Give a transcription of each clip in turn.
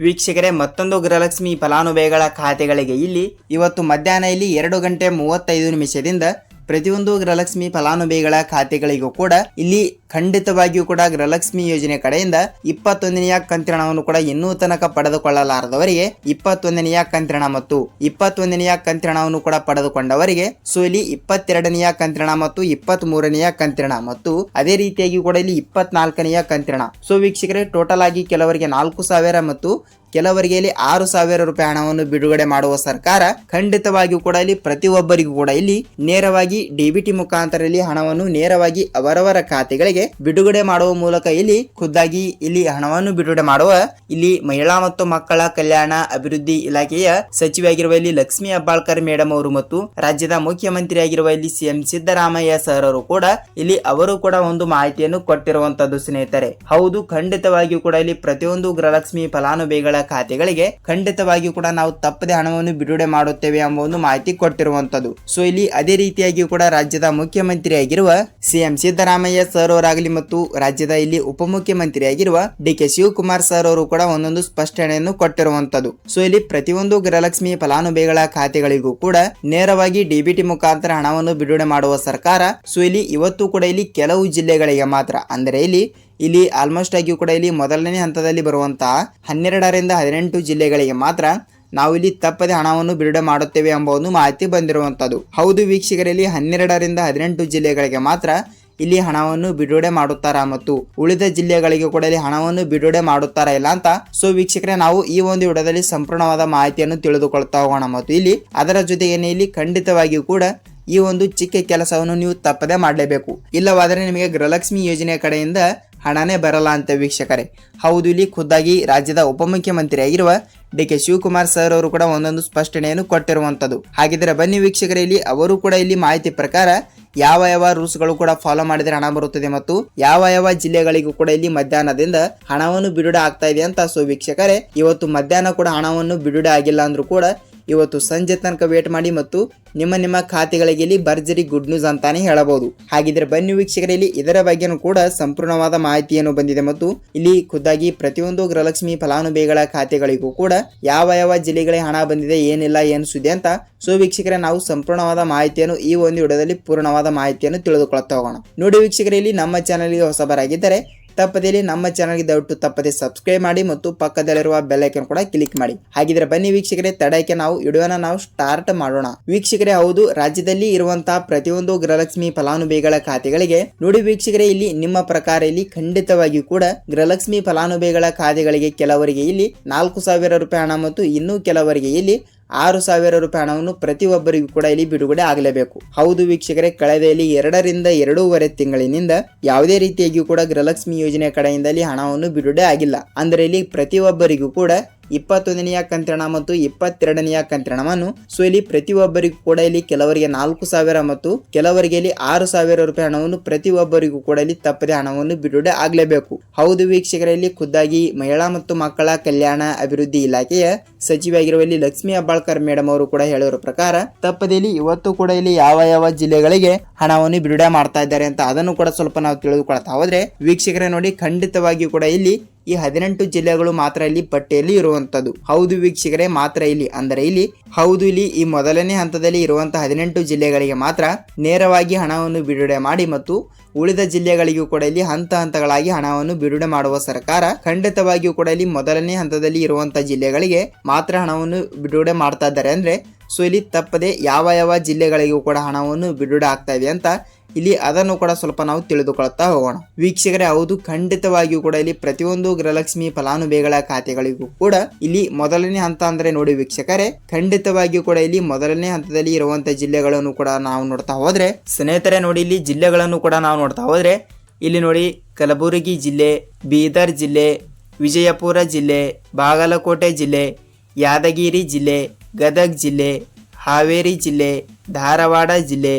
ವೀಕ್ಷಕರೇ, ಮತ್ತೊಂದು ಗೃಹಲಕ್ಷ್ಮಿ ಫಲಾನುಭವಿಗಳ ಖಾತೆಗಳಿಗೆ ಇಲ್ಲಿ ಇವತ್ತು ಮಧ್ಯಾಹ್ನ ಇಲ್ಲಿ ಎರಡು ಗಂಟೆ ಮೂವತ್ತೈದು ನಿಮಿಷದಿಂದ ಪ್ರತಿಯೊಂದು ಗೃಹಲಕ್ಷ್ಮಿ ಫಲಾನುಭವಿಗಳ ಖಾತೆಗಳಿಗೂ ಕೂಡ ಇಲ್ಲಿ ಖಂಡಿತವಾಗಿಯೂ ಕೂಡ ಗೃಹಲಕ್ಷ್ಮಿ ಯೋಜನೆ ಕಡೆಯಿಂದ ಇಪ್ಪತ್ತೊಂದನೆಯ ಕಂತಿನ ಹಣವನ್ನು ಕೂಡ ಇನ್ನೂ ತನಕ ಪಡೆದುಕೊಳ್ಳಲಾರದವರಿಗೆ ಇಪ್ಪತ್ತೊಂದನೆಯ ಕಂತಿನ ಹಣ ಮತ್ತು ಇಪ್ಪತ್ತೊಂದನೆಯ ಕಂತಿನ ಹಣವನ್ನು ಕೂಡ ಪಡೆದುಕೊಂಡವರಿಗೆ ಸೊ ಇಲ್ಲಿ ಇಪ್ಪತ್ತೆರಡನೆಯ ಕಂತಿನ ಹಣ ಮತ್ತು ಇಪ್ಪತ್ತ್ ಮೂರನೆಯ ಕಂತಿನ ಮತ್ತು ಅದೇ ರೀತಿಯಾಗಿ ಕೂಡ ಇಲ್ಲಿ ಇಪ್ಪತ್ನಾಲ್ಕನೆಯ ಕಂತಿನ ಹಣ ಸೊ ವೀಕ್ಷಕರೇ ಟೋಟಲ್ ಆಗಿ ಕೆಲವರಿಗೆ ನಾಲ್ಕು ಸಾವಿರ ಮತ್ತು ಕೆಲವರಿಗೆ ಇಲ್ಲಿ ಆರು ಸಾವಿರ ರೂಪಾಯಿ ಹಣವನ್ನು ಬಿಡುಗಡೆ ಮಾಡುವ ಸರ್ಕಾರ ಖಂಡಿತವಾಗಿಯೂ ಕೂಡ ಇಲ್ಲಿ ಪ್ರತಿಯೊಬ್ಬರಿಗೂ ಕೂಡ ಇಲ್ಲಿ ನೇರವಾಗಿ ಡಿಬಿಟಿ ಮುಖಾಂತರ ಇಲ್ಲಿ ಹಣವನ್ನು ನೇರವಾಗಿ ಅವರವರ ಖಾತೆಗಳಿಗೆ ಬಿಡುಗಡೆ ಮಾಡುವ ಮೂಲಕ ಇಲ್ಲಿ ಖುದ್ದಾಗಿ ಇಲ್ಲಿ ಹಣವನ್ನು ಬಿಡುಗಡೆ ಮಾಡುವ ಇಲ್ಲಿ ಮಹಿಳಾ ಮತ್ತು ಮಕ್ಕಳ ಕಲ್ಯಾಣ ಅಭಿವೃದ್ಧಿ ಇಲಾಖೆಯ ಸಚಿವೆಯಾಗಿರುವ ಇಲ್ಲಿ ಲಕ್ಷ್ಮಿ ಅಬ್ಬಾಳ್ಕರ್ ಮೇಡಮ್ ಅವರು ಮತ್ತು ರಾಜ್ಯದ ಮುಖ್ಯಮಂತ್ರಿ ಆಗಿರುವ ಇಲ್ಲಿ ಸಿಎಂ ಸಿದ್ದರಾಮಯ್ಯ ಸರ್ ಅವರು ಕೂಡ ಇಲ್ಲಿ ಅವರು ಕೂಡ ಒಂದು ಮಾಹಿತಿಯನ್ನು ಕೊಟ್ಟಿರುವಂತದ್ದು ಸ್ನೇಹಿತರೆ. ಹೌದು, ಖಂಡಿತವಾಗಿಯೂ ಕೂಡ ಇಲ್ಲಿ ಪ್ರತಿಯೊಂದು ಗೃಹಲಕ್ಷ್ಮಿ ಫಲಾನುಭವಿಗಳ ಖಾತೆಗಳಿಗೆ ಖಂಡಿತವಾಗಿಯೂ ಕೂಡ ನಾವು ತಪ್ಪದೆ ಹಣವನ್ನು ಬಿಡುಗಡೆ ಮಾಡುತ್ತೇವೆ ಎಂಬ ಒಂದು ಮಾಹಿತಿ ಕೊಟ್ಟಿರುವಂತದ್ದು. ಸೊ ಇಲ್ಲಿ ಅದೇ ರೀತಿಯಾಗಿ ಕೂಡ ರಾಜ್ಯದ ಮುಖ್ಯಮಂತ್ರಿ ಆಗಿರುವ ಸಿಎಂ ಸಿದ್ದರಾಮಯ್ಯ ಸರ್ ಅವರಾಗಲಿ ಮತ್ತು ರಾಜ್ಯದ ಇಲ್ಲಿ ಉಪಮುಖ್ಯಮಂತ್ರಿಯಾಗಿರುವ ಡಿ ಕೆ ಶಿವಕುಮಾರ್ ಸರ್ ಅವರು ಕೂಡ ಒಂದೊಂದು ಸ್ಪಷ್ಟನೆಯನ್ನು ಕೊಟ್ಟಿರುವಂತದ್ದು ಸೊ, ಇಲ್ಲಿ ಪ್ರತಿಯೊಂದು ಗೃಹಲಕ್ಷ್ಮಿ ಫಲಾನುಭವಿಗಳ ಖಾತೆಗಳಿಗೂ ಕೂಡ ನೇರವಾಗಿ ಡಿಬಿಟಿ ಮುಖಾಂತರ ಹಣವನ್ನು ಬಿಡುಗಡೆ ಮಾಡುವ ಸರ್ಕಾರ, ಸೊ, ಇಲ್ಲಿ ಇವತ್ತು ಕೂಡ ಇಲ್ಲಿ ಕೆಲವು ಜಿಲ್ಲೆಗಳಿಗೆ ಮಾತ್ರ. ಅಂದರೆ, ಇಲ್ಲಿ ಇಲ್ಲಿ ಆಲ್ಮೋಸ್ಟ್ ಆಗಿ ಕೂಡ ಇಲ್ಲಿ ಮೊದಲನೇ ಹಂತದಲ್ಲಿ ಬರುವಂತಹ ಹನ್ನೆರಡರಿಂದ ಹದಿನೆಂಟು ಜಿಲ್ಲೆಗಳಿಗೆ ಮಾತ್ರ ನಾವು ಇಲ್ಲಿ ತಪ್ಪದೆ ಹಣವನ್ನು ಬಿಡುಗಡೆ ಮಾಡುತ್ತೇವೆ ಎಂಬ ಒಂದು ಮಾಹಿತಿ ಬಂದಿರುವಂತದ್ದು ಹೌದು ವೀಕ್ಷಕರಲ್ಲಿ ಹನ್ನೆರಡರಿಂದ ಹದಿನೆಂಟು ಜಿಲ್ಲೆಗಳಿಗೆ ಮಾತ್ರ ಇಲ್ಲಿ ಹಣವನ್ನು ಬಿಡುಗಡೆ ಮಾಡುತ್ತಾರಾ ಮತ್ತು ಉಳಿದ ಜಿಲ್ಲೆಗಳಿಗೆ ಕೂಡ ಇಲ್ಲಿ ಹಣವನ್ನು ಬಿಡುಗಡೆ ಮಾಡುತ್ತಾರಾ ಇಲ್ಲ ಅಂತ? ಸೊ ವೀಕ್ಷಕರೇ, ನಾವು ಈ ಒಂದು ವಿಡಿಯೋದಲ್ಲಿ ಸಂಪೂರ್ಣವಾದ ಮಾಹಿತಿಯನ್ನು ತಿಳಿದುಕೊಳ್ತಾ ಹೋಗೋಣ ಮತ್ತು ಇಲ್ಲಿ ಅದರ ಜೊತೆಗೇನೆ ಇಲ್ಲಿ ಖಂಡಿತವಾಗಿಯೂ ಕೂಡ ಈ ಒಂದು ಚಿಕ್ಕ ಕೆಲಸವನ್ನು ನೀವು ತಪ್ಪದೆ ಮಾಡಲೇಬೇಕು. ಇಲ್ಲವಾದರೆ ನಿಮಗೆ ಗೃಹಲಕ್ಷ್ಮಿ ಯೋಜನೆ ಕಡೆಯಿಂದ ಹಣನೇ ಬರಲ್ಲ ಅಂತ ವೀಕ್ಷಕರೇ. ಹೌದು, ಇಲ್ಲಿ ಖುದ್ದಾಗಿ ರಾಜ್ಯದ ಉಪಮುಖ್ಯಮಂತ್ರಿಯಾಗಿರುವ ಡಿ ಕೆ ಶಿವಕುಮಾರ್ ಸರ್ ಅವರು ಕೂಡ ಒಂದೊಂದು ಸ್ಪಷ್ಟನೆಯನ್ನು ಕೊಟ್ಟಿರುವಂತದ್ದು ಹಾಗಿದ್ರೆ ಬನ್ನಿ ವೀಕ್ಷಕರೇ, ಇಲ್ಲಿ ಅವರು ಕೂಡ ಇಲ್ಲಿ ಮಾಹಿತಿ ಪ್ರಕಾರ ಯಾವ ಯಾವ ರೂಲ್ಸ್ಗಳು ಕೂಡ ಫಾಲೋ ಮಾಡಿದ್ರೆ ಹಣ ಬರುತ್ತದೆ ಮತ್ತು ಯಾವ ಯಾವ ಜಿಲ್ಲೆಗಳಿಗೂ ಕೂಡ ಇಲ್ಲಿ ಮಧ್ಯಾಹ್ನದಿಂದ ಹಣವನ್ನು ಬಿಡುಗಡೆ ಆಗ್ತಾ ಇದೆ ಅಂತ ಸೊ ವೀಕ್ಷಕರೇ, ಇವತ್ತು ಮಧ್ಯಾಹ್ನ ಕೂಡ ಹಣವನ್ನು ಬಿಡುಗಡೆ ಆಗಿಲ್ಲ ಅಂದ್ರೂ ಕೂಡ ಇವತ್ತು ಸಂಜೆ ತನಕ ವೇಟ್ ಮಾಡಿ ಮತ್ತು ನಿಮ್ಮ ನಿಮ್ಮ ಖಾತೆಗಳಿಗೆ ಇಲ್ಲಿ ಭರ್ಜರಿ ಗುಡ್ ನ್ಯೂಸ್ ಅಂತಾನೆ ಹೇಳಬಹುದು. ಹಾಗಿದ್ರೆ ಬನ್ನಿ ವೀಕ್ಷಕರಲ್ಲಿ ಇದರ ಬಗ್ಗೆನೂ ಕೂಡ ಸಂಪೂರ್ಣವಾದ ಮಾಹಿತಿಯನ್ನು ಬಂದಿದೆ ಮತ್ತು ಇಲ್ಲಿ ಖುದ್ದಾಗಿ ಪ್ರತಿಯೊಂದು ಗೃಹಲಕ್ಷ್ಮಿ ಫಲಾನುಭವಿಗಳ ಖಾತೆಗಳಿಗೂ ಕೂಡ ಯಾವ ಯಾವ ಜಿಲ್ಲೆಗಳಿಗೆ ಹಣ ಬಂದಿದೆ, ಏನಿಲ್ಲ, ಏನು ಸುದ್ದಿ ಅಂತ ಸೊ ವೀಕ್ಷಕರೇ, ನಾವು ಸಂಪೂರ್ಣವಾದ ಮಾಹಿತಿಯನ್ನು ಈ ಒಂದು ವಿಡಿಯೋದಲ್ಲಿ ಪೂರ್ಣವಾದ ಮಾಹಿತಿಯನ್ನು ತಿಳಿದುಕೊಳ್ತಾ ಹೋಗೋಣ. ನೋಡಿ ವೀಕ್ಷಕರಲ್ಲಿ ನಮ್ಮ ಚಾನಲ್ಗೆ ಹೊಸಬರಾಗಿದ್ದರೆ ತಪ್ಪದೇ ನಮ್ಮ ಚಾನಲ್ಗೆ ದಯವಿಟ್ಟು ತಪ್ಪದೆ ಸಬ್ಸ್ಕ್ರೈಬ್ ಮಾಡಿ ಮತ್ತು ಪಕ್ಕದಲ್ಲಿರುವ ಬೆಲ್ ಐಕನ್ ಕೂಡ ಕ್ಲಿಕ್ ಮಾಡಿ. ಹಾಗಿದ್ರೆ ಬನ್ನಿ ವೀಕ್ಷಕರೇ, ತಡಕ್ಕೆ ನಾವು ವಿಡಿಯೋನ ನಾವು ಸ್ಟಾರ್ಟ್ ಮಾಡೋಣ. ವೀಕ್ಷಕರೇ, ಹೌದು, ರಾಜ್ಯದಲ್ಲಿ ಇರುವಂತಹ ಪ್ರತಿಯೊಂದು ಗೃಹಲಕ್ಷ್ಮಿ ಫಲಾನುಭವಿಗಳ ಖಾತೆಗಳಿಗೆ ನೋಡಿ ವೀಕ್ಷಕರೇ, ಇಲ್ಲಿ ನಿಮ್ಮ ಪ್ರಕಾರ ಇಲ್ಲಿ ಖಂಡಿತವಾಗಿಯೂ ಕೂಡ ಗೃಹಲಕ್ಷ್ಮಿ ಫಲಾನುಭವಿಗಳ ಖಾತೆಗಳಿಗೆ ಕೆಲವರಿಗೆ ಇಲ್ಲಿ ನಾಲ್ಕು ಸಾವಿರ ರೂಪಾಯಿ ಹಣ ಮತ್ತು ಇನ್ನೂ ಕೆಲವರಿಗೆ ಇಲ್ಲಿ ಆರು ಸಾವಿರ ರೂಪಾಯಿ ಹಣವನ್ನು ಪ್ರತಿಯೊಬ್ಬರಿಗೂ ಕೂಡ ಇಲ್ಲಿ ಬಿಡುಗಡೆ ಆಗಲೇಬೇಕು. ಹೌದು ವೀಕ್ಷಕರೇ ಕಳೆದ ಇಲ್ಲಿ ಎರಡರಿಂದ ಎರಡೂವರೆ ತಿಂಗಳಿನಿಂದ ಯಾವುದೇ ರೀತಿಯಾಗಿಯೂ ಕೂಡ ಗೃಹಲಕ್ಷ್ಮಿ ಯೋಜನೆ ಕಡೆಯಿಂದ ಹಣವನ್ನು ಬಿಡುಗಡೆ ಆಗಿಲ್ಲ. ಅಂದರೆ ಇಲ್ಲಿ ಪ್ರತಿಯೊಬ್ಬರಿಗೂ ಕೂಡ ಇಪ್ಪತ್ತೊಂದನೆಯ ಕಂತ್ರಣ ಮತ್ತು ಇಪ್ಪತ್ತೆರಡನೆಯ ಕಂತ್ರಣವನ್ನು ಸೊ ಇಲ್ಲಿ ಪ್ರತಿಯೊಬ್ಬರಿಗೂ ಕೂಡ ಇಲ್ಲಿ ಕೆಲವರಿಗೆ ನಾಲ್ಕು ಸಾವಿರ ಮತ್ತು ಕೆಲವರಿಗೆ ಇಲ್ಲಿ ಆರು ಸಾವಿರ ರೂಪಾಯಿ ಹಣವನ್ನು ಪ್ರತಿಯೊಬ್ಬರಿಗೂ ಕೂಡ ಇಲ್ಲಿ ತಪ್ಪದೆ ಹಣವನ್ನು ಬಿಡುಗಡೆ ಆಗಲೇಬೇಕು. ಹೌದು ವೀಕ್ಷಕರಲ್ಲಿ ಖುದ್ದಾಗಿ ಮಹಿಳಾ ಮತ್ತು ಮಕ್ಕಳ ಕಲ್ಯಾಣ ಅಭಿವೃದ್ಧಿ ಇಲಾಖೆಯ ಸಚಿವೆಯಾಗಿರುವ ಇಲ್ಲಿ ಲಕ್ಷ್ಮಿ ಅಬ್ಬಾಳ್ಕರ್ ಮೇಡಮ್ ಅವರು ಕೂಡ ಹೇಳಿರೋ ಪ್ರಕಾರ ತಪ್ಪದೆ ಇಲ್ಲಿ ಇವತ್ತು ಕೂಡ ಇಲ್ಲಿ ಯಾವ ಯಾವ ಜಿಲ್ಲೆಗಳಿಗೆ ಹಣವನ್ನು ಬಿಡುಗಡೆ ಮಾಡ್ತಾ ಇದ್ದಾರೆ ಅಂತ ಅದನ್ನು ಕೂಡ ಸ್ವಲ್ಪ ನಾವು ತಿಳಿದುಕೊಳ್ತಾ ಹೋದ್ರೆ ವೀಕ್ಷಕರೇ ನೋಡಿ, ಖಂಡಿತವಾಗಿಯೂ ಕೂಡ ಇಲ್ಲಿ ಈ ಹದಿನೆಂಟು ಜಿಲ್ಲೆಗಳು ಮಾತ್ರ ಇಲ್ಲಿ ಪಟ್ಟಿಯಲ್ಲಿ ಇರುವಂತದ್ದು ಹೌದು ವೀಕ್ಷಕರೇ, ಮಾತ್ರ ಇಲ್ಲಿ. ಅಂದರೆ ಇಲ್ಲಿ ಹೌದು, ಇಲ್ಲಿ ಈ ಮೊದಲನೇ ಹಂತದಲ್ಲಿ ಇರುವಂತಹ ಹದಿನೆಂಟು ಜಿಲ್ಲೆಗಳಿಗೆ ಮಾತ್ರ ನೇರವಾಗಿ ಹಣವನ್ನು ಬಿಡುಗಡೆ ಮಾಡಿ ಮತ್ತು ಉಳಿದ ಜಿಲ್ಲೆಗಳಿಗೂ ಕೂಡ ಇಲ್ಲಿ ಹಂತ ಹಂತಗಳಾಗಿ ಹಣವನ್ನು ಬಿಡುಗಡೆ ಮಾಡುವ ಸರ್ಕಾರ ಖಂಡಿತವಾಗಿಯೂ ಕೂಡ ಇಲ್ಲಿ ಮೊದಲನೇ ಹಂತದಲ್ಲಿ ಇರುವಂತಹ ಜಿಲ್ಲೆಗಳಿಗೆ ಮಾತ್ರ ಹಣವನ್ನು ಬಿಡುಗಡೆ ಮಾಡ್ತಾ ಇದ್ದಾರೆ. ಅಂದ್ರೆ ಸೊ ಇಲ್ಲಿ ತಪ್ಪದೆ ಯಾವ ಯಾವ ಜಿಲ್ಲೆಗಳಿಗೂ ಕೂಡ ಹಣವನ್ನು ಬಿಡುಗಡೆ ಆಗ್ತಾ ಇದೆ ಅಂತ ಇಲ್ಲಿ ಅದನ್ನು ಕೂಡ ಸ್ವಲ್ಪ ನಾವು ತಿಳಿದುಕೊಳ್ತಾ ಹೋಗೋಣ. ವೀಕ್ಷಕರೇ, ಹೌದು, ಖಂಡಿತವಾಗಿಯೂ ಕೂಡ ಇಲ್ಲಿ ಪ್ರತಿಯೊಂದು ಗೃಹಲಕ್ಷ್ಮಿ ಫಲಾನುಭವಿಗಳ ಖಾತೆಗಳಿಗೂ ಕೂಡ ಇಲ್ಲಿ ಮೊದಲನೇ ಹಂತ ಅಂದ್ರೆ ನೋಡಿ ವೀಕ್ಷಕರೇ, ಖಂಡಿತವಾಗಿಯೂ ಕೂಡ ಇಲ್ಲಿ ಮೊದಲನೇ ಹಂತದಲ್ಲಿ ಇರುವಂತಹ ಜಿಲ್ಲೆಗಳನ್ನು ಕೂಡ ನಾವು ನೋಡ್ತಾ ಹೋದ್ರೆ, ಸ್ನೇಹಿತರೆ, ನೋಡಿ ಇಲ್ಲಿ ಜಿಲ್ಲೆಗಳನ್ನು ಕೂಡ ನಾವು ನೋಡ್ತಾ ಹೋದ್ರೆ, ಇಲ್ಲಿ ನೋಡಿ ಕಲಬುರಗಿ ಜಿಲ್ಲೆ, ಬೀದರ್ ಜಿಲ್ಲೆ, ವಿಜಯಪುರ ಜಿಲ್ಲೆ, ಬಾಗಲಕೋಟೆ ಜಿಲ್ಲೆ, ಯಾದಗಿರಿ ಜಿಲ್ಲೆ ಗದಗ್ ಜಿಲ್ಲೆ, ಹಾವೇರಿ ಜಿಲ್ಲೆ, ಧಾರವಾಡ ಜಿಲ್ಲೆ,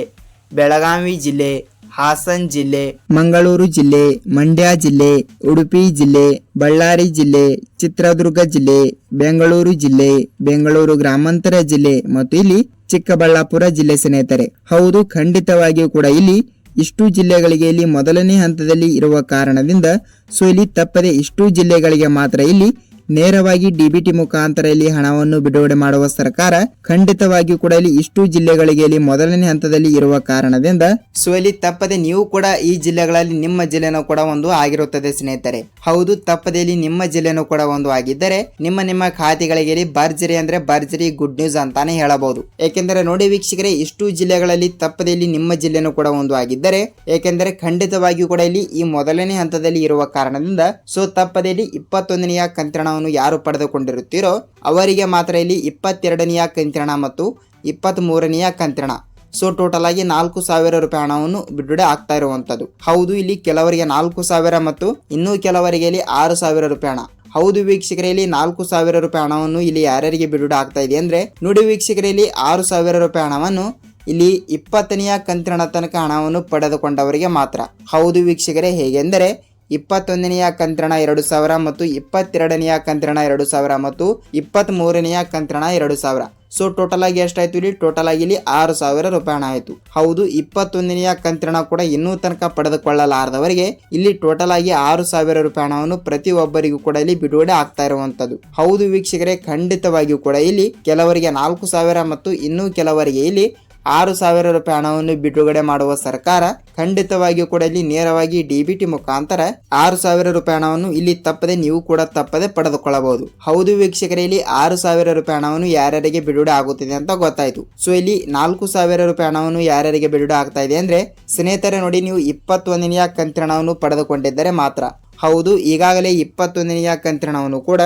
ಬೆಳಗಾವಿ ಜಿಲ್ಲೆ, ಹಾಸನ್ ಜಿಲ್ಲೆ, ಮಂಗಳೂರು ಜಿಲ್ಲೆ, ಮಂಡ್ಯ ಜಿಲ್ಲೆ, ಉಡುಪಿ ಜಿಲ್ಲೆ, ಬಳ್ಳಾರಿ ಜಿಲ್ಲೆ, ಚಿತ್ರದುರ್ಗ ಜಿಲ್ಲೆ, ಬೆಂಗಳೂರು ಜಿಲ್ಲೆ, ಬೆಂಗಳೂರು ಗ್ರಾಮಾಂತರ ಜಿಲ್ಲೆ ಮತ್ತು ಇಲ್ಲಿ ಚಿಕ್ಕಬಳ್ಳಾಪುರ ಜಿಲ್ಲೆ ಸ್ನೇಹಿತರೆ. ಹೌದು, ಖಂಡಿತವಾಗಿಯೂ ಕೂಡ ಇಲ್ಲಿ ಇಷ್ಟು ಜಿಲ್ಲೆಗಳಿಗೆ ಇಲ್ಲಿ ಮೊದಲನೇ ಹಂತದಲ್ಲಿ ಇರುವ ಕಾರಣದಿಂದ, ಸೊ ಇಲ್ಲಿ ತಪ್ಪದೆ ಇಷ್ಟು ಜಿಲ್ಲೆಗಳಿಗೆ ಮಾತ್ರ ಇಲ್ಲಿ ನೇರವಾಗಿ ಡಿಬಿಟಿ ಮುಖಾಂತರ ಇಲ್ಲಿ ಹಣವನ್ನು ಬಿಡುಗಡೆ ಮಾಡುವ ಸರ್ಕಾರ ಖಂಡಿತವಾಗಿಯೂ ಕೂಡ ಇಲ್ಲಿ ಇಷ್ಟು ಜಿಲ್ಲೆಗಳಿಗೆ ಇಲ್ಲಿ ಮೊದಲನೇ ಹಂತದಲ್ಲಿ ಇರುವ ಕಾರಣದಿಂದ ಸೊ ಇಲ್ಲಿ ತಪ್ಪದೆ ನೀವು ಕೂಡ ಈ ಜಿಲ್ಲೆಗಳಲ್ಲಿ ನಿಮ್ಮ ಜಿಲ್ಲೆನೂ ಕೂಡ ಒಂದು ಆಗಿರುತ್ತದೆ ಸ್ನೇಹಿತರೆ. ಹೌದು, ತಪ್ಪದೆ ಇಲ್ಲಿ ನಿಮ್ಮ ಜಿಲ್ಲೆನೂ ಕೂಡ ಒಂದು ಆಗಿದ್ದರೆ ನಿಮ್ಮ ನಿಮ್ಮ ಖಾತೆಗಳಿಗೆ ಇಲ್ಲಿ ಭರ್ಜರಿ ಅಂದ್ರೆ ಭರ್ಜರಿ ಗುಡ್ ನ್ಯೂಸ್ ಅಂತಾನೆ ಹೇಳಬಹುದು. ಏಕೆಂದರೆ ನೋಡಿ ವೀಕ್ಷಕರೇ, ಇಷ್ಟು ಜಿಲ್ಲೆಗಳಲ್ಲಿ ತಪ್ಪದೆ ಇಲ್ಲಿ ನಿಮ್ಮ ಜಿಲ್ಲೆನೂ ಕೂಡ ಒಂದು ಆಗಿದ್ದರೆ, ಏಕೆಂದರೆ ಖಂಡಿತವಾಗಿಯೂ ಕೂಡ ಇಲ್ಲಿ ಈ ಮೊದಲನೇ ಹಂತದಲ್ಲಿ ಇರುವ ಕಾರಣದಿಂದ ಸೊ ತಪ್ಪದೆ ಇಲ್ಲಿ ಇಪ್ಪತ್ತೊಂದನೆಯ ಕಂತ್ರಣವನ್ನು ಯಾರು ಪಡೆದುಕೊಂಡಿರುತ್ತೀರೋ ಅವರಿಗೆ ಮಾತ್ರ ಇಲ್ಲಿ ಇಪ್ಪತ್ತೆರಡನೆಯ ಕಂತ್ರಣ ಮತ್ತು ಇಪ್ಪತ್ತ್ ಮೂರನೆಯ ಕಂತ್ರಣ. ಸೊ ಟೋಟಲ್ ಆಗಿ ನಾಲ್ಕು ಸಾವಿರ ರೂಪಾಯಿ ಹಣವನ್ನು ಬಿಡುಗಡೆ ಆಗ್ತಾ ಇರುವಂತದ್ದು ಹೌದು, ಇಲ್ಲಿ ಕೆಲವರಿಗೆ ನಾಲ್ಕು ಸಾವಿರ ಮತ್ತು ಇನ್ನೂ ಕೆಲವರಿಗೆ ಇಲ್ಲಿ ಆರು ಸಾವಿರ ರೂಪಾಯಿ ಹಣ. ಹೌದು, ವೀಕ್ಷಕರೇ, ಇಲ್ಲಿ ನಾಲ್ಕು ಸಾವಿರ ರೂಪಾಯಿ ಹಣವನ್ನು ಇಲ್ಲಿ ಯಾರ್ಯಾರಿಗೆ ಬಿಡುಗಡೆ ಆಗ್ತಾ ಇದೆ ಅಂದ್ರೆ, ನೋಡಿ ವೀಕ್ಷಕರೇ ಆರು ಸಾವಿರ ರೂಪಾಯಿ ಹಣವನ್ನು ಇಲ್ಲಿ ಇಪ್ಪತ್ತನೆಯ ಕಂತಿನ ತನಕ ಹಣವನ್ನು ಪಡೆದುಕೊಂಡವರಿಗೆ ಮಾತ್ರ. ಹೌದು, ವೀಕ್ಷಕರೇ, ಹೇಗೆಂದರೆ ಇಪ್ಪತ್ತೊಂದನೆಯ ಕಂತ್ರಣ ಎರಡು ಸಾವಿರ ಮತ್ತು ಇಪ್ಪತ್ತೆರಡನೆಯ ಕಂತ್ರಣ ಎರಡು ಸಾವಿರ ಮತ್ತು ಇಪ್ಪತ್ತ್ ಮೂರನೆಯ ಕಂತ್ರಣ ಎರಡು ಸಾವಿರ. ಸೊ ಟೋಟಲ್ ಆಗಿ ಎಷ್ಟಾಯ್ತು ಇಲ್ಲಿ? ಟೋಟಲ್ ಆಗಿ ಇಲ್ಲಿ ಆರು ಸಾವಿರ ರೂಪಾಯಿ ಆಯಿತು. ಹೌದು, ಇಪ್ಪತ್ತೊಂದನೆಯ ಕಂತ್ರಣ ಕೂಡ ಇನ್ನೂ ತನಕ ಪಡೆದುಕೊಳ್ಳಲಾರದವರಿಗೆ ಇಲ್ಲಿ ಟೋಟಲ್ ಆಗಿ ಆರು ಸಾವಿರ ರೂಪಾಯಿ ಹಣವನ್ನು ಪ್ರತಿಯೊಬ್ಬರಿಗೂ ಕೂಡ ಇಲ್ಲಿ ಬಿಡುಗಡೆ ಆಗ್ತಾ ಇರುವಂತದ್ದು ಹೌದು, ವೀಕ್ಷಕರೇ, ಖಂಡಿತವಾಗಿಯೂ ಕೂಡ ಇಲ್ಲಿ ಕೆಲವರಿಗೆ ನಾಲ್ಕು ಸಾವಿರ ಮತ್ತು ಇನ್ನೂ ಕೆಲವರಿಗೆ ಇಲ್ಲಿ ಆರು ಸಾವಿರ ರೂಪಾಯಿ ಹಣವನ್ನು ಬಿಡುಗಡೆ ಮಾಡುವ ಸರ್ಕಾರ ಖಂಡಿತವಾಗಿಯೂ ಕೂಡ ಇಲ್ಲಿ ನೇರವಾಗಿ ಡಿಬಿಟಿ ಮುಖಾಂತರ ಆರು ಸಾವಿರ ರೂಪಾಯಿ ಹಣವನ್ನು ಇಲ್ಲಿ ತಪ್ಪದೆ, ನೀವು ಕೂಡ ತಪ್ಪದೆ ಪಡೆದುಕೊಳ್ಳಬಹುದು. ಹೌದು ವೀಕ್ಷಕರೇ, ಇಲ್ಲಿ ಆರು ಸಾವಿರ ರೂಪಾಯಿ ಹಣವನ್ನು ಯಾರ್ಯಾರಿಗೆ ಬಿಡುಗಡೆ ಆಗುತ್ತಿದೆ ಅಂತ ಗೊತ್ತಾಯಿತು. ಸೊ ಇಲ್ಲಿ ನಾಲ್ಕು ಸಾವಿರ ರೂಪಾಯಿ ಹಣವನ್ನು ಯಾರ್ಯಾರಿಗೆ ಬಿಡುಗಡೆ ಆಗ್ತಾ ಇದೆ ಅಂದ್ರೆ, ಸ್ನೇಹಿತರೆ ನೋಡಿ, ನೀವು ಇಪ್ಪತ್ತೊಂದನೆಯ ಕಂತಿರಣವನ್ನು ಪಡೆದುಕೊಂಡಿದ್ದರೆ ಮಾತ್ರ. ಹೌದು, ಈಗಾಗಲೇ ಇಪ್ಪತ್ತೊಂದನೆಯ ಕಂತ್ರಣವನ್ನು ಕೂಡ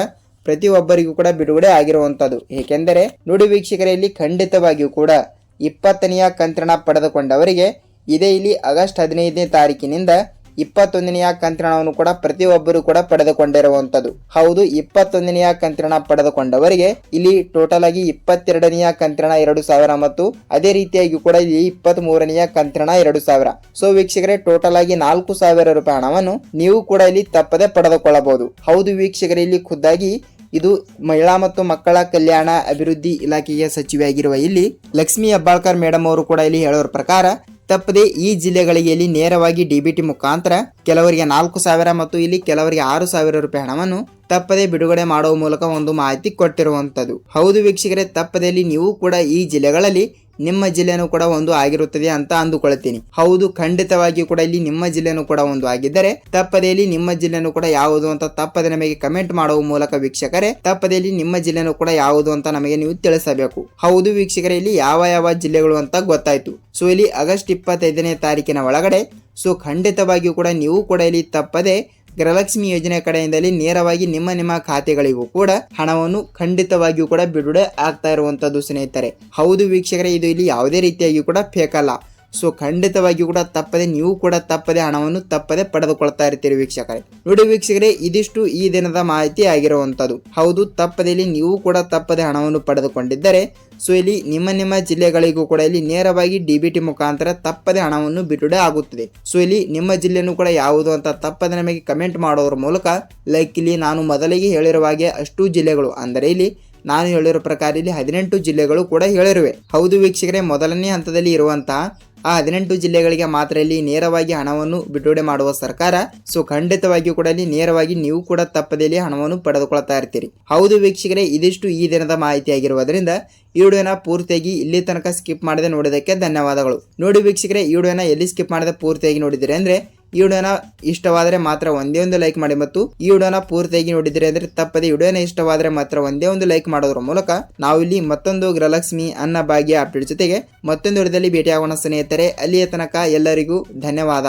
ಪ್ರತಿಯೊಬ್ಬರಿಗೂ ಕೂಡ ಬಿಡುಗಡೆ ಆಗಿರುವಂತದ್ದು ಏಕೆಂದರೆ, ನೋಡಿ ವೀಕ್ಷಕರಲ್ಲಿ ಖಂಡಿತವಾಗಿಯೂ ಕೂಡ ಇಪ್ಪತ್ತನೆಯ ಕಂತ್ರಣ ಪಡೆದುಕೊಂಡವರಿಗೆ, ಇದೇ ಇಲ್ಲಿ ಆಗಸ್ಟ್ ಹದಿನೈದನೇ ತಾರೀಕಿನಿಂದ ಇಪ್ಪತ್ತೊಂದನೆಯ ಕಂತ್ರಣವನ್ನು ಕೂಡ ಪ್ರತಿಯೊಬ್ಬರು ಕೂಡ ಪಡೆದುಕೊಂಡಿರುವಂಥದ್ದು. ಹೌದು, ಇಪ್ಪತ್ತೊಂದನೆಯ ಕಂತ್ರಣ ಪಡೆದುಕೊಂಡವರಿಗೆ ಇಲ್ಲಿ ಟೋಟಲ್ ಆಗಿ ಇಪ್ಪತ್ತೆರಡನೆಯ ಕಂತ್ರಣ ಎರಡು ಸಾವಿರ ಮತ್ತು ಅದೇ ರೀತಿಯಾಗಿ ಕೂಡ ಇಲ್ಲಿ ಇಪ್ಪತ್ತ್ ಮೂರನೆಯ ಕಂತ್ರಣ ಎರಡು ಸಾವಿರ. ಸೊ ವೀಕ್ಷಕರೇ ಟೋಟಲ್ ಆಗಿ ನಾಲ್ಕು ಸಾವಿರ ರೂಪಾಯಿ ಹಣವನ್ನು ನೀವು ಕೂಡ ಇಲ್ಲಿ ತಪ್ಪದೆ ಪಡೆದುಕೊಳ್ಳಬಹುದು. ಹೌದು, ವೀಕ್ಷಕರೇ, ಇಲ್ಲಿ ಖುದ್ದಾಗಿ ಇದು ಮಹಿಳಾ ಮತ್ತು ಮಕ್ಕಳ ಕಲ್ಯಾಣ ಅಭಿವೃದ್ಧಿ ಇಲಾಖೆಯ ಸಚಿವೆಯಾಗಿರುವ ಇಲ್ಲಿ ಲಕ್ಷ್ಮಿ ಹೆಬ್ಬಾಳ್ಕರ್ ಮೇಡಮ್ ಅವರು ಕೂಡ ಇಲ್ಲಿ ಹೇಳೋರ ಪ್ರಕಾರ ತಪ್ಪದೆ ಈ ಜಿಲ್ಲೆಗಳಿಗೆ ಇಲ್ಲಿ ನೇರವಾಗಿ ಡಿಬಿಟಿ ಮುಖಾಂತರ ಕೆಲವರಿಗೆ ನಾಲ್ಕು ಸಾವಿರ ಮತ್ತು ಇಲ್ಲಿ ಕೆಲವರಿಗೆ ಆರು ಸಾವಿರ ರೂಪಾಯಿ ಹಣವನ್ನು ತಪ್ಪದೆ ಬಿಡುಗಡೆ ಮಾಡುವ ಮೂಲಕ ಒಂದು ಮಾಹಿತಿ ಕೊಟ್ಟಿರುವಂಥದ್ದು. ಹೌದು ವೀಕ್ಷಕರೇ, ತಪ್ಪದಲ್ಲಿ ನೀವು ಕೂಡ ಈ ಜಿಲ್ಲೆಗಳಲ್ಲಿ ನಿಮ್ಮ ಜಿಲ್ಲೆನೂ ಕೂಡ ಒಂದು ಆಗಿರುತ್ತದೆ ಅಂತ ಅಂದುಕೊಳ್ತೀನಿ. ಹೌದು, ಖಂಡಿತವಾಗಿಯೂ ಕೂಡ ಇಲ್ಲಿ ನಿಮ್ಮ ಜಿಲ್ಲೆನೂ ಕೂಡ ಒಂದು ಆಗಿದ್ದರೆ ತಪ್ಪದೆಯಲ್ಲಿ ನಿಮ್ಮ ಜಿಲ್ಲೆನೂ ಕೂಡ ಯಾವುದು ಅಂತ ತಪ್ಪದೆ ನಮಗೆ ಕಮೆಂಟ್ ಮಾಡುವ ಮೂಲಕ ವೀಕ್ಷಕರೇ ತಪ್ಪದೆಯಲ್ಲಿ ನಿಮ್ಮ ಜಿಲ್ಲೆನೂ ಕೂಡ ಯಾವುದು ಅಂತ ನಮಗೆ ನೀವು ತಿಳಿಸಬೇಕು. ಹೌದು ವೀಕ್ಷಕರೇ, ಇಲ್ಲಿ ಯಾವ ಯಾವ ಜಿಲ್ಲೆಗಳು ಅಂತ ಗೊತ್ತಾಯ್ತು. ಸೊ, ಇಲ್ಲಿ ಆಗಸ್ಟ್ ಇಪ್ಪತ್ತೈದನೇ ತಾರೀಕಿನ ಒಳಗಡೆ, ಸೊ, ಖಂಡಿತವಾಗಿಯೂ ಕೂಡ ನೀವು ಕೂಡ ಇಲ್ಲಿ ತಪ್ಪದೆ ಗೃಹಲಕ್ಷ್ಮಿ ಯೋಜನೆ ಕಡೆಯಿಂದಲೇ ನೇರವಾಗಿ ನಿಮ್ಮ ನಿಮ್ಮ ಖಾತೆಗಳಿಗೂ ಕೂಡ ಹಣವನ್ನು ಖಂಡಿತವಾಗಿಯೂ ಕೂಡ ಬಿಡುಗಡೆ ಆಗ್ತಾ ಇರುವಂತದ್ದು ಸ್ನೇಹಿತರೆ. ಹೌದು ವೀಕ್ಷಕರೇ, ಇದು ಇಲ್ಲಿ ಯಾವುದೇ ರೀತಿಯಾಗಿ ಕೂಡ ಫೇಕ್ ಅಲ್ಲ. ಸೊ ಖಂಡಿತವಾಗಿಯೂ ಕೂಡ ತಪ್ಪದೆ, ನೀವು ಕೂಡ ತಪ್ಪದೆ ಹಣವನ್ನು ತಪ್ಪದೆ ಪಡೆದುಕೊಳ್ತಾ ಇರ್ತೀರಿ ವೀಕ್ಷಕರೇ. ನೋಡಿ ವೀಕ್ಷಕರೇ, ಇದಿಷ್ಟು ಈ ದಿನದ ಮಾಹಿತಿ ಆಗಿರುವಂಥದ್ದು. ಹೌದು ತಪ್ಪದೆ ನೀವು ಕೂಡ ತಪ್ಪದೆ ಹಣವನ್ನು ಪಡೆದುಕೊಂಡಿದ್ದರೆ ಸೊ ಇಲ್ಲಿ ನಿಮ್ಮ ನಿಮ್ಮ ಜಿಲ್ಲೆಗಳಿಗೂ ಕೂಡ ಇಲ್ಲಿ ನೇರವಾಗಿ ಡಿಬಿಟಿ ಮುಖಾಂತರ ತಪ್ಪದೆ ಹಣವನ್ನು ಬಿಡುಗಡೆ ಆಗುತ್ತದೆ. ಸೊ ಇಲ್ಲಿ ನಿಮ್ಮ ಜಿಲ್ಲೆನೂ ಕೂಡ ಯಾವುದು ಅಂತ ತಪ್ಪದೆ ನಮಗೆ ಕಮೆಂಟ್ ಮಾಡೋದ್ರ ಮೂಲಕ ಲೈಕ್ ಇಲ್ಲಿ ನಾನು ಮೊದಲಿಗೆ ಹೇಳಿರುವ ಹಾಗೆ ಅಷ್ಟು ಜಿಲ್ಲೆಗಳು. ಅಂದರೆ ಇಲ್ಲಿ ನಾನು ಹೇಳಿರೋ ಪ್ರಕಾರ ಇಲ್ಲಿ ಹದಿನೆಂಟು ಜಿಲ್ಲೆಗಳು ಕೂಡ ಹೇಳಿರುವೆ. ಹೌದು ವೀಕ್ಷಕರೇ, ಮೊದಲನೇ ಹಂತದಲ್ಲಿ ಇರುವಂತಹ ಆ ಹದಿನೆಂಟು ಜಿಲ್ಲೆಗಳಿಗೆ ಮಾತ್ರ ಇಲ್ಲಿ ನೇರವಾಗಿ ಹಣವನ್ನು ಬಿಡುಗಡೆ ಮಾಡುವ ಸರ್ಕಾರ. ಸೊ ಖಂಡಿತವಾಗಿಯೂ ಕೂಡ ಇಲ್ಲಿ ನೇರವಾಗಿ ನೀವು ಕೂಡ ತಪ್ಪದಲ್ಲಿ ಹಣವನ್ನು ಪಡೆದುಕೊಳ್ತಾ ಇರ್ತೀರಿ. ಹೌದು ವೀಕ್ಷಕರೇ, ಇದಿಷ್ಟು ಈ ದಿನದ ಮಾಹಿತಿ ಆಗಿರುವುದರಿಂದ ಈ ವಿಡಿಯೋನ ಪೂರ್ತಿಯಾಗಿ ಇಲ್ಲಿ ತನಕ ಸ್ಕಿಪ್ ಮಾಡದೆ ನೋಡಿದ್ದಕ್ಕೆ ಧನ್ಯವಾದಗಳು. ನೋಡಿ ವೀಕ್ಷಕರೇ, ಈ ವಿಡಿಯೋನ ಎಲ್ಲಿ ಸ್ಕಿಪ್ ಮಾಡದೆ ಪೂರ್ತಿಯಾಗಿ ನೋಡಿದಿರಿ ಅಂದ್ರೆ ಈ ವಿಡಿಯೋನ ಇಷ್ಟವಾದರೆ ಮಾತ್ರ ಒಂದೇ ಒಂದು ಲೈಕ್ ಮಾಡಿ ಮತ್ತು ಈ ವಿಡಿಯೋನ ಪೂರ್ತಿಯಾಗಿ ನೋಡಿದರೆ ಅಂದ್ರೆ ತಪ್ಪದೆ ವಿಡಿಯೋನ ಇಷ್ಟವಾದರೆ ಮಾತ್ರ ಒಂದೇ ಒಂದು ಲೈಕ್ ಮಾಡೋದ್ರ ಮೂಲಕ ನಾವು ಇಲ್ಲಿ ಮತ್ತೊಂದು ಗೃಹಲಕ್ಷ್ಮಿ ಅನ್ನ ಭಾಗ್ಯ ಅಪ್ಡೇಟ್ ಜೊತೆಗೆ ಮತ್ತೊಂದು ವಿಡಿಯೋದಲ್ಲಿ ಭೇಟಿಯಾಗೋಣ ಸ್ನೇಹಿತರೆ, ಅಲ್ಲಿಯ ತನಕ ಎಲ್ಲರಿಗೂ ಧನ್ಯವಾದ.